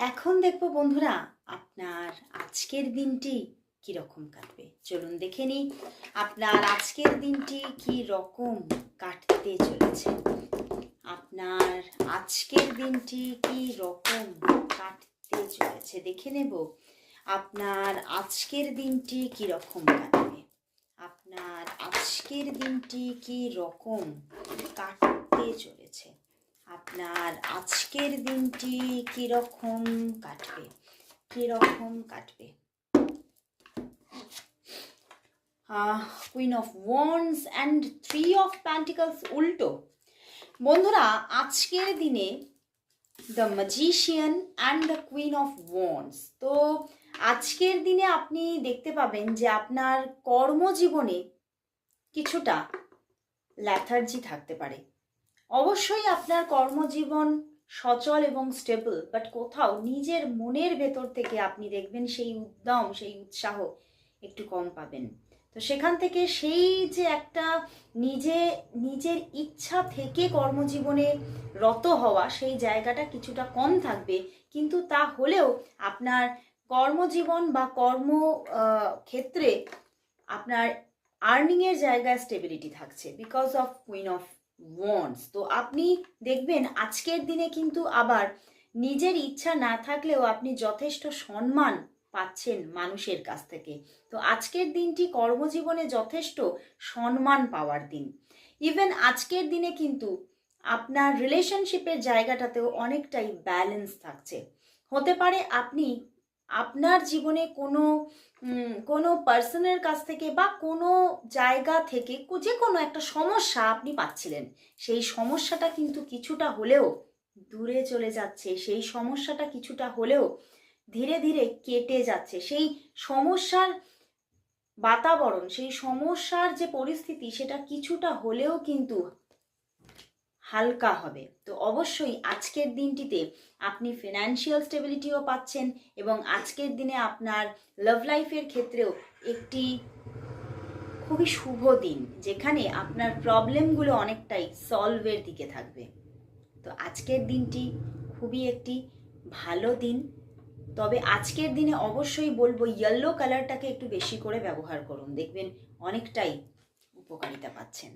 এখন দেখব বন্ধুরা আপনার আজকের দিনটি কি রকম কাটবে। চলুন দেখে নিই আপনার আজকের দিনটি কি রকম কাটতে চলেছে। আপনার আজকের দিনটি কি রকম কাটতে চলেছে দেখে নেব। আপনার আজকের দিনটি কি রকম কাটবে? আপনার আজকের দিনটি কি রকম কাটতে চলেছে? আপনার আজকের দিনটি কীরকম কাটবে? কীরকম কাটবে? Queen of wands and three of pentacles উল্টো। বন্ধুরা, আজকের দিনে the magician and the queen of wands তো আজকের দিনে আপনি দেখতে পাবেন যে আপনার কর্মজীবনে কিছুটা ল্যাথার্জি থাকতে পারে। অবশ্যই আপনার কর্মজীবন সচল এবং স্টেবল বাট কোথাও নিজের মনের ভেতর থেকে আপনি দেখবেন সেই উদ্যম, সেই উৎসাহ একটু কম পাবেন। তো সেখান থেকে সেই যে একটা নিজে, নিজের ইচ্ছা থেকে কর্মজীবনে রত হওয়া, সেই জায়গাটা কিছুটা কম থাকবে, কিন্তু তা হলেও আপনার কর্মজীবন বা কর্ম ক্ষেত্রে আপনার আর্নিংয়ের জায়গায় স্টেবিলিটি থাকছে because of queen of wands তো আপনি দেখবেন আজকের দিনে কিন্তু আবার নিজের ইচ্ছা না থাকলেও আপনি যথেষ্ট সম্মান পাচ্ছেন মানুষের কাছ থেকে। তো আজকের দিনটি কর্মজীবনে যথেষ্ট সম্মান পাওয়ার দিন। ইভেন আজকের দিনে কিন্তু আপনার রিলেশনশিপের জায়গাটাতেও অনেকটাই ব্যালেন্স থাকছে। হতে পারে আপনি আপনার জীবনে কোনো কোনো পার্সনের কাছ থেকে বা কোনো জায়গা থেকে যে কোনো একটা সমস্যা আপনি পাচ্ছিলেন, সেই সমস্যাটা কিন্তু কিছুটা হলেও দূরে চলে যাচ্ছে, সেই সমস্যাটা কিছুটা হলেও ধীরে ধীরে কেটে যাচ্ছে, সেই সমস্যার বাতাবরণ, সেই সমস্যার যে পরিস্থিতি সেটা কিছুটা হলেও কিন্তু হালকা হবে। তো অবশ্যই আজকের দিনটিতে আপনি ফিনান্সিয়াল স্টেবিলিটিও পাচ্ছেন এবং আজকের দিনে আপনার লাভ লাইফের ক্ষেত্রেও একটি খুবই শুভ দিন, যেখানে আপনার প্রবলেমগুলো অনেকটাই সলভের দিকে থাকবে। তো আজকের দিনটি খুবই একটি ভালো দিন। তবে আজকের দিনে অবশ্যই বলব ইয়েলো কালারটাকে একটু বেশি করে ব্যবহার করুন। দেখবেন অনেকটাই উপকারিতা পাচ্ছেন।